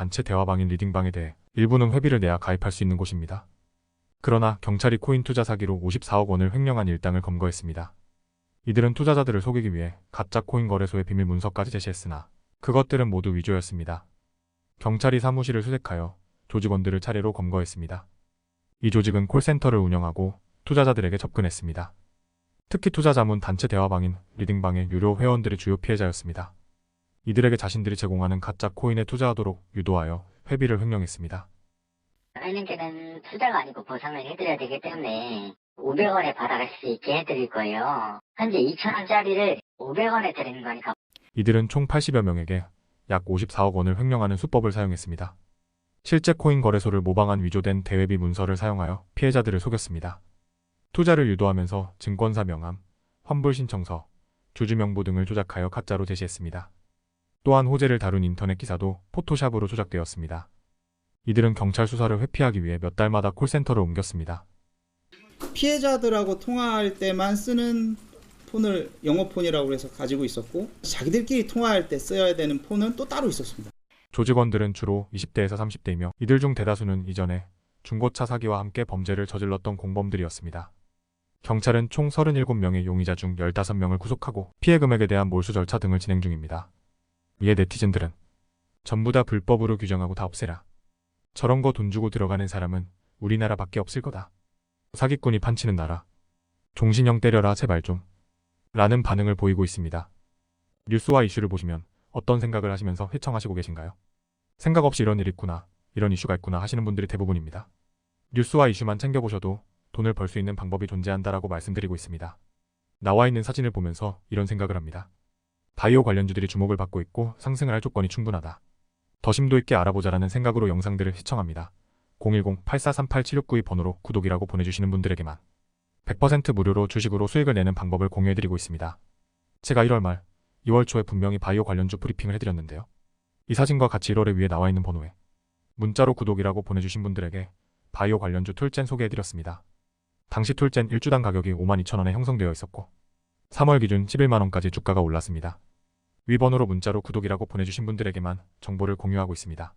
단체 대화방인 리딩방에 대해 일부는 회비를 내야 가입할 수 있는 곳입니다. 그러나 경찰이 코인 투자 사기로 54억 원을 횡령한 일당을 검거했습니다. 이들은 투자자들을 속이기 위해 가짜 코인 거래소의 비밀 문서까지 제시했으나 그것들은 모두 위조였습니다. 경찰이 사무실을 수색하여 조직원들을 차례로 검거했습니다. 이 조직은 콜센터를 운영하고 투자자들에게 접근했습니다. 특히 투자 자문 단체 대화방인 리딩방의 유료 회원들이 주요 피해자였습니다. 이들에게 자신들이 제공하는 가짜 코인에 투자하도록 유도하여 회비를 횡령했습니다. 게는 투자가 아니고 보상을 해드려야 되기 때문에 500원에 받아갈 수 있게 해드릴 거예요. 현재 2,000원짜리를 500원에 드리는 거니까 이들은 총 80여 명에게 약 54억 원을 횡령하는 수법을 사용했습니다. 실제 코인 거래소를 모방한 위조된 대회비 문서를 사용하여 피해자들을 속였습니다. 투자를 유도하면서 증권사 명함, 환불 신청서, 주주 명부 등을 조작하여 가짜로 제시했습니다. 또한 호재를 다룬 인터넷 기사도 포토샵으로 조작되었습니다. 이들은 경찰 수사를 회피하기 위해 몇 달마다 콜센터를 옮겼습니다. 피해자들하고 통화할 때만 쓰는 폰을 영어폰이라고 해서 가지고 있었고 자기들끼리 통화할 때 써야 되는 폰은 또 따로 있었습니다. 조직원들은 주로 20대에서 30대이며 이들 중 대다수는 이전에 중고차 사기와 함께 범죄를 저질렀던 공범들이었습니다. 경찰은 총 37명의 용의자 중 15명을 구속하고 피해 금액에 대한 몰수 절차 등을 진행 중입니다. 이에 네티즌들은 전부 다 불법으로 규정하고 다 없애라. 저런 거 돈 주고 들어가는 사람은 우리나라밖에 없을 거다. 사기꾼이 판치는 나라. 종신형 때려라 제발 좀. 라는 반응을 보이고 있습니다. 뉴스와 이슈를 보시면 어떤 생각을 하시면서 회청하시고 계신가요? 생각 없이 이런 일이 있구나, 이런 이슈가 있구나 하시는 분들이 대부분입니다. 뉴스와 이슈만 챙겨보셔도 돈을 벌 수 있는 방법이 존재한다라고 말씀드리고 있습니다. 나와 있는 사진을 보면서 이런 생각을 합니다. 바이오 관련주들이 주목을 받고 있고 상승을 할 조건이 충분하다. 더 심도 있게 알아보자라는 생각으로 영상들을 시청합니다. 010-8438-7692 번호로 구독이라고 보내주시는 분들에게만 100% 무료로 주식으로 수익을 내는 방법을 공유해드리고 있습니다. 제가 1월 말 2월 초에 분명히 바이오 관련주 브리핑을 해드렸는데요. 이 사진과 같이 1월에 위에 나와 있는 번호에 문자로 구독이라고 보내주신 분들에게 바이오 관련주 툴젠 소개해드렸습니다. 당시 툴젠 1주당 가격이 52,000원에 형성되어 있었고 3월 기준 11만원까지 주가가 올랐습니다. 위 번호로 문자로 구독이라고 보내주신 분들에게만 정보를 공유하고 있습니다.